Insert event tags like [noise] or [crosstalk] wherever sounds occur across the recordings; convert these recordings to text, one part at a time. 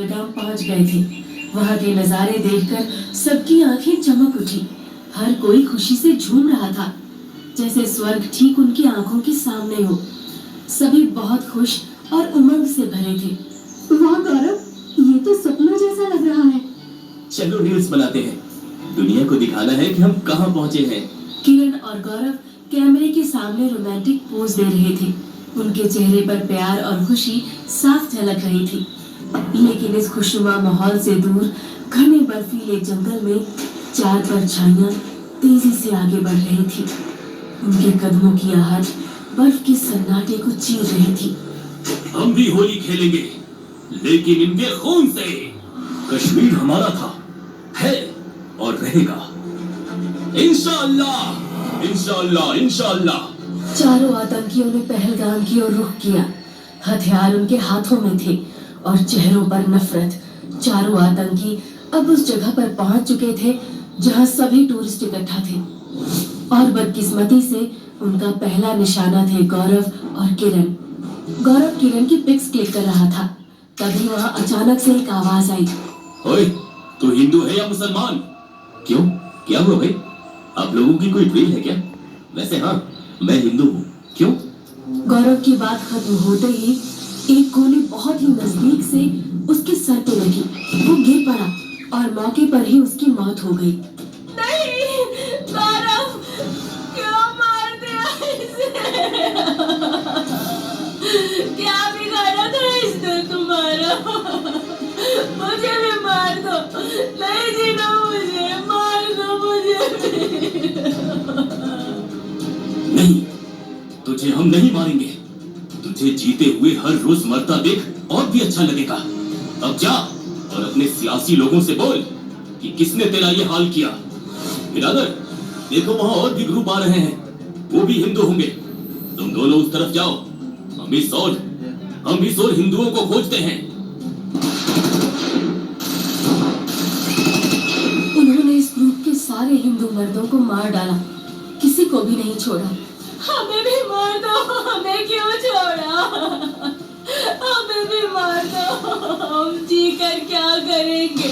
पहलगाम पहुँच गए थे। वहाँ के नजारे देखकर सबकी आँखें चमक उठी। हर कोई खुशी से झूम रहा था जैसे स्वर्ग ठीक उनकी आँखों के सामने हो। सभी बहुत खुश और उमंग से भरे थे। वाह गौरव ये तो सपना जैसा लग रहा है। चलो रील्स बनाते हैं। दुनिया को दिखाना है कि हम कहाँ पहुँचे हैं। किरण और गौरव कैमरे के सामने रोमांटिक पोज दे रहे थे। उनके चेहरे पर प्यार और खुशी साफ़ झलक रही थी। लेकिन इस खुशनुमा माहौल से दूर घने बर्फीले जंगल में चार परछाइयाँ तेज़ी से आगे बढ़ रही थी। उनके कदमों की आहट बर्फ़ के सन्नाटे को चीर रही थी। हम भी होली खेलेंगे लेकिन इनके खून से कश्मीर हमारा था है और रहेगा। इंशाअल्लाह इंशाअल्लाह इंशाअल्लाह। चारों आतंकियों ने पहलगाम की ओर रुख किया। हथियार उनके हाथों में थे और चेहरों पर नफरत चारों आतंकी अब उस जगह पर पहुँच चुके थे जहाँ सभी टूरिस्ट इकट्ठा थे। और बदकिस्मती से उनका पहला निशाना थे गौरव और किरण। गौरव किरण की पिक्स क्लिक कर रहा था। तभी वहाँ अचानक से एक आवाज़ आई। ओए तू हिंदू है या मुसलमान? क्यों? क्या हुआ भाई? आप लोगों की कोई ड्रिल है क्या? वैसे हाँ मैं हिंदू हूँ। क्यों? गौरव की बात खत्म होते ही एक गोली बहुत ही नज़दीक से उसके सर पर लगी। वो गिर पड़ा और मौके पर ही उसकी मौत हो गई। क्यों मार दिया क्या बिगाड़ा था इसने तुम्हारा? मुझे भी मार दो। नहीं जीना मुझे मार दो मुझे नहीं तुझे हम नहीं मारेंगे। तुझे जीते हुए हर रोज मरता देख और भी अच्छा लगेगा। अब जा और अपने सियासी लोगों से बोल कि किसने तेरा ये हाल किया? बिरादर देखो वहाँ और भी ग्रुप आ रहे हैं। वो भी हिंदू होंगे। तुम दोनों उस तरफ़ जाओ। हम इस ओर हम इस ओर हिंदुओं को खोजते हैं। उन्होंने इस ग्रुप के सारे हिंदू मर्दों को मार डाला। किसी को भी नहीं छोड़ा। हमें भी मार दो हमें छोड़ा भी मार दो हम जी कर क्या करेंगे?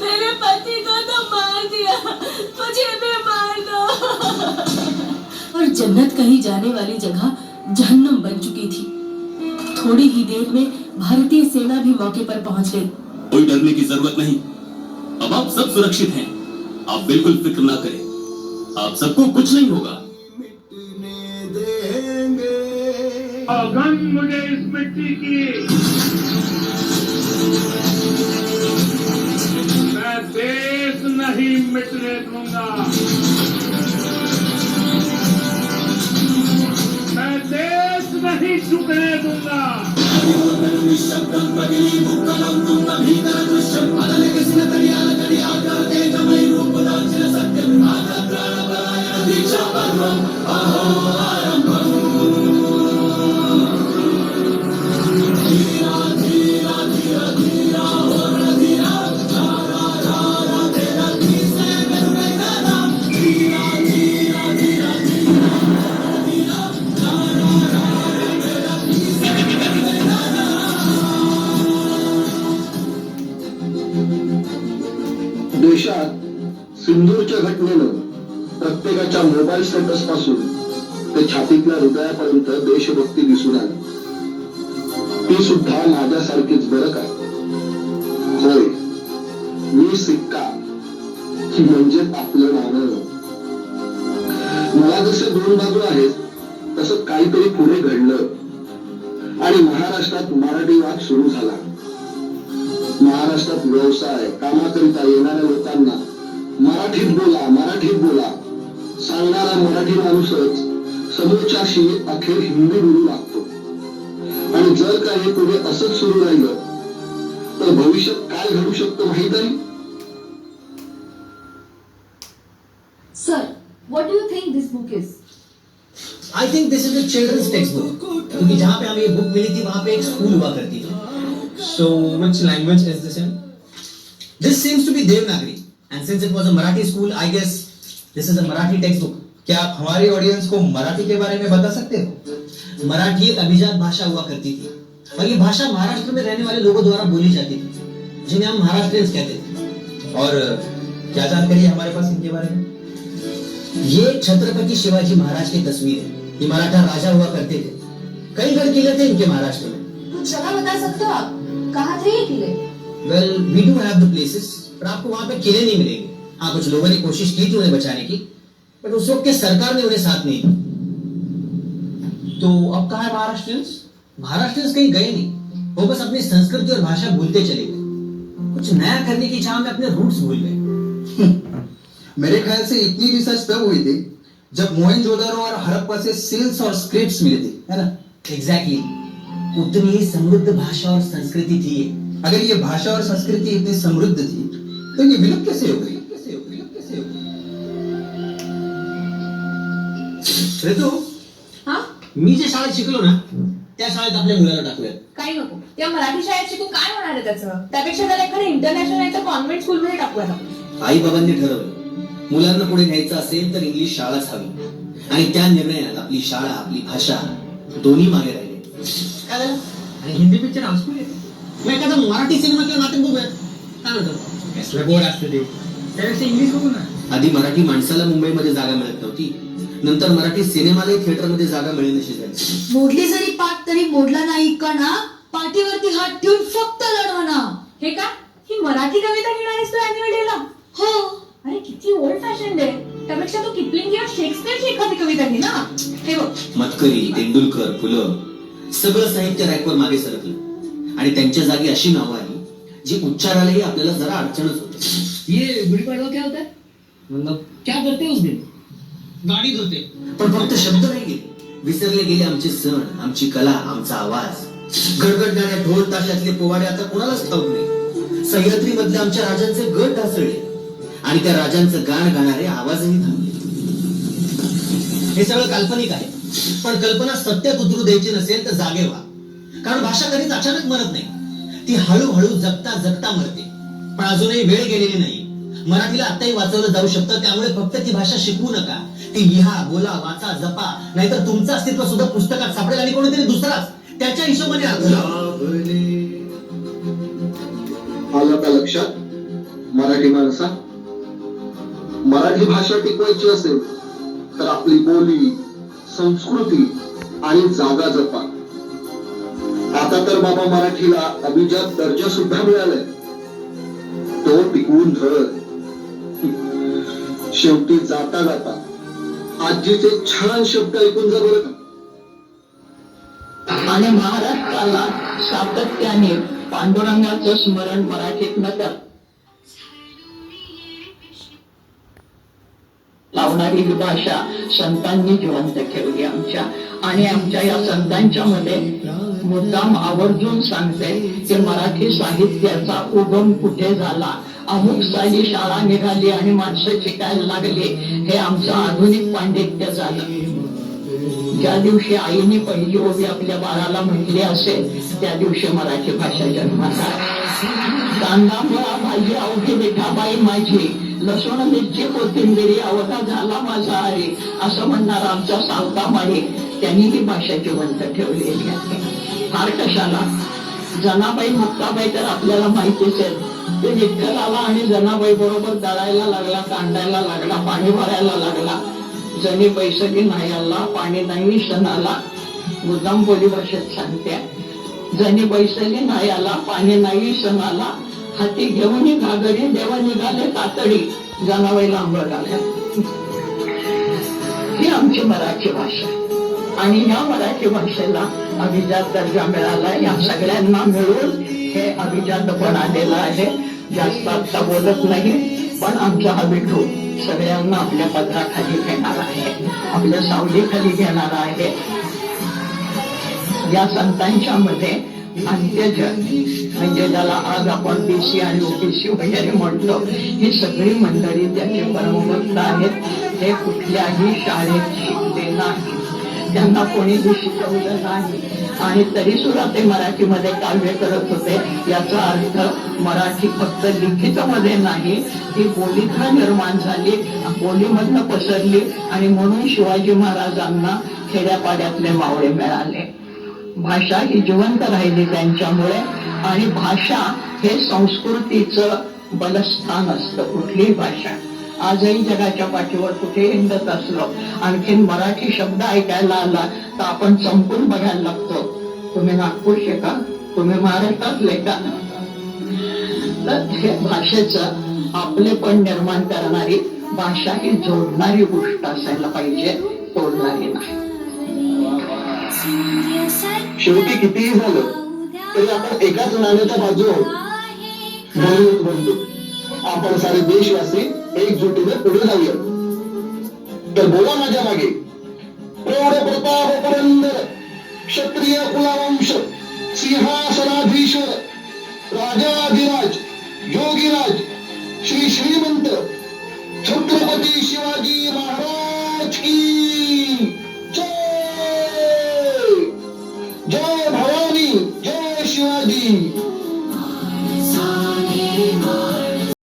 मेरे पति को तो मार दिया। मुझे भी मार दो और जन्नत कहीं जाने वाली जगह जहन्नम बन चुकी थी। थोड़ी ही देर में भारतीय सेना भी मौके पर पहुँच गई। कोई डरने की ज़रूरत नहीं। अब आप सब सुरक्षित हैं। आप बिल्कुल फ़िक्र ना करें। आप सबको कुछ नहीं होगा। अगम मुझे इस मिट्टी की। मैं देश नहीं मिटने दूंगा। मैं देश नहीं झुकने दूंगा। देशात सिंधूरच्या घटनेनं प्रत्येकाच्या मोबाईल स्टेटसपासून ते छातीतल्या हृदयापर्यंत देशभक्ती दिसून आली. ती सुद्धा माझ्यासारखीच बरं काय होय मी सिक्का. म्हणजे आपलं नाणं. मला जसे दोन बाजू आहेत तसं काहीतरी पुढे घडलं. आणि महाराष्ट्रात मराठी वाद सुरू व्यवसाय कामाकरिता येणाऱ्या लोकांना मराठीत बोला मराठीत बोला. सांगणारा मराठी माणूसच समोरच्याशी अखेर हिंदी बोलू लागतो. आणि जर का हे पुढे असंच सुरू राहिलं तर भविष्यात काय घडू शकतं माहीत आहे sir what do you think this book is I think this is a children's textbook क्योंकि जहाँ पे हमें ये बुक मिली थी वहाँ पे एक स्कूल हुआ करती थी। So, which language is this in? Seems to be Devanagari and since it was a Marathi school I guess this is a Marathi textbook क्या आप हमारे ऑडियंस को मराठी के बारे में बता सकते हो? मराठी एक अभिजात भाषा हुआ करती थी। और ये भाषा महाराष्ट्र में रहने वाले लोगों द्वारा बोली जाती थी, जिन्हें हम महाराष्ट्रियंस कहते थे। और, क्या जानकारी हमारे पास इनके बारे में? ये छत्रपति शिवाजी महाराज की तस्वीर है। ये मराठा राजा हुआ करते थे। कई गढ़ किले थे इनके महाराष्ट्र में। कुछ जगह बता सकते हो आप? कहाँ थे ये किले? Well we do have the places पर आपको वहाँ पे किले नहीं मिलेंगे। हाँ कुछ लोगों ने कोशिश की थी उन्हें बचाने की बट उस वक्त की सरकार ने उन्हें साथ नहीं दिया। तो अब कहाँ है महाराष्ट्रियंस? महाराष्ट्र कहीं गए नहीं। वो बस अपनी संस्कृति और भाषा भूलते चले गए। कुछ नया करने की चाह में अपने रूट्स भूल गए। [laughs] मेरे ख्याल से इतनी रिसर्च तब हुई थी जब मोहनजोदड़ो और हड़प्पा से सील्स और स्क्रिप्ट्स मिले थे है ना? Exactly exactly. उतनी ही समृद्ध भाषा और संस्कृति थी ये। अगर ये भाषा और संस्कृति इतनी समृद्ध थी तो ये विलुप्त कैसे हो गई? कैसे हो? मी जे शाळेत शिकलो ना त्या शाळेत आपल्या मुलाला टाकूया काही नको. त्या मराठी शाळेत शिकून काय होणार आहे त्याचं? त्यापेक्षा त्याला एखाद्या इंटरनॅशनल नाही तर कॉन्व्हेंट स्कूलमध्ये टाकूया आपण. आई बाबांनी ठरवलं मुलांना पुढे न्यायचं असेल तर इंग्लिश शाळाच हवी. आणि त्या निर्णयात आपली शाळा आपली भाषा दोन्ही मागे राहिले. काय झालं आणि हिंदी पिक्चर हाऊसफुल आहे मग एखादा मराठी सिनेमा किंवा नाटक बघूया काय म्हणतो कसलं बोर्ड असतं ते. त्यापेक्षा इंग्लिश बघू ना. आधी मराठी माणसाला मुंबईमध्ये जागा मिळत नव्हती. नंतर मराठी सिनेमालाही थिएटरमध्ये जागा मिळेनशी झाली. मोडली जरी पाठ तरी मोडला नाही का ना पाठीवरती हात ठेवून फक्त लढवा ना हे का? ही मराठी कविता घेणारीस तू अॅन्युअल डेला हो. अरे किती ओल्ड फॅशन आहे. त्यापेक्षा तू किपलिंग किंवा शेक्सपियरची एखादी कविता घे ना. हे बघ. मतकरी तेंडुलकर फुलं. सगळं साहित्य रॅकवर मागे सरकलं. आणि त्यांच्या जागी अशी नावं आली जी उच्चारालाही आपल्याला जरा अडचणच होते. ये गुड़ी पड़वा क्या होता? है मतलब? क्या करते हैं उस दिन गाडी धुते. पण फक्त शब्द नाही गेले. विसरले गेले आमचे सण आमची कला आमचा आवाज. गडगडणाऱ्या ढोल ताशातले पोवाडे आता कोणालाच ठाऊक नाही. सह्याद्री मधल्या आमच्या राजांचे गट ढासळले. आणि त्या राजांचं गाण गाणारे आवाजही थांबले हे सगळं काल्पनिक आहे. पण कल्पना सत्यात उतरू द्यायची नसेल तर जागे व्हा. कारण भाषा कधीच अचानक मरत नाही. ती हळूहळू जगता जगता मरते. पण अजूनही वेळ गेलेली नाही. मराठीला आत्ताही वाचवलं जाऊ शकतं त्यामुळे फक्त ती भाषा शिकवू नका. ती लिहा बोला वाचा जपा. नाहीतर तुमचं अस्तित्व सुद्धा पुस्तकात सापडेल आणि कोणीतरी दुसराच. त्याच्या हिशोबाने आलं का लक्षात? मराठी माणसा? मराठी भाषा टिकवायची असेल तर आपली बोली संस्कृती आणि जागा जपा. आता तर बाबा मराठीला अभिजात दर्जा सुद्धा मिळालाय. तो टिकवून धर शेवटी जाता जाता आजीचे छान शब्द ऐकून जा बरं आणि महाराष्ट्राला सातत्याने पांडुरंगाचं स्मरण मराठीत न कर लावणारी ही भाषा संतांनी जिवंत ठेवली आमच्या आणि आमच्या या संतांच्या मध्ये मुद्दाम आवर्जून सांगते की मराठी साहित्याचा उगम कुठे झाला? अमुक साली शाळा निघाली आणि माणसं शिकायला लागली. हे आमचं आधुनिक पांडित्य झालं. ज्या दिवशी आईने पहिली ओवी आपल्या बाळाला म्हटली असेल त्या दिवशी मराठी भाषा जन्माला आली. कांदा फळा भाजी अवघी मिठाबाई माझी लसूण मिरची कोथिंबिरी अवघा झाला माझा आरी असं म्हणणार आमचा सावता माळी. त्यांनी ही भाषा जिवंत ठेवलेली आहे. फार कशाला? जनाबाई मुक्ताबाई तर आपल्याला माहितीच आहे ते विठ्ठल आला आणि जनाबाई बरोबर दळायला लागला कांडायला लागला पाणी भरायला लागला. जणी बैसकी नाही आला पाणी नाही सणाला मुद्दाम बोली भाषेत सांगते. जणी बैसली नाही आला पाणी नाही सणाला हाती घेऊन घागरी देवा निघाले तातडी. जनाबाईला आंबळ घाल्या ही आमची मराठी भाषा. आणि या मराठी भाषेला अभिजात दर्जा मिळाला या सगळ्यांना मिळून हे अभिजात पण आलेलं आहे. जास्त आता बोलत नाही पण आमचा हा विठू सगळ्यांना आपल्या पदराखाली घेणार आहे. आपल्या सावलीखाली घेणार आहे. या संतांच्या मध्ये अंत्यजन म्हणजे ज्याला आज आपण बीसी आणि ओबीसी वगैरे म्हणतो ही सगळी मंडळी त्याचे परमभक्त आहेत. हे कुठल्याही शाळेत शिकले नाही त्यांना कोणीही शिकवलं नाही. आणि तरी सुद्धा ते मराठीमध्ये काव्य करत होते. याचा अर्थ मराठी फक्त लिखित मध्ये नाही ती बोलीतनं निर्माण झाली बोलीमधनं पसरली आणि म्हणून शिवाजी महाराजांना खेड्यापाड्यातले मावळे मिळाले. भाषा ही जिवंत राहिली त्यांच्यामुळे आणि भाषा हे संस्कृतीचं बलस्थान असतं कुठलीही भाषा. आजही जगाच्या पाठीवर कुठे हिंडत असलो आणखीन मराठी शब्द ऐकायला आला तर आपण संपून बघायला लागतो. तुम्ही नागपूरचे का तुम्ही महाराष्ट्रातले का तर हे भाषेचं आपलेपण निर्माण करणारी भाषा ही जोडणारी गोष्ट असायला पाहिजे तोडणारी नाही. शेवटी कितीही झालं तरी आपण एकाच नाण्याच्या बाजू आहोत. आपण सारे देशवासी एकजुटीने पुढे जाऊया तर बोला माझ्या मागे. प्रौढ प्रताप पुरंदर क्षत्रिय कुलावंश सिंहासनाधीश राजाधिराज योगीराज श्री श्रीमंत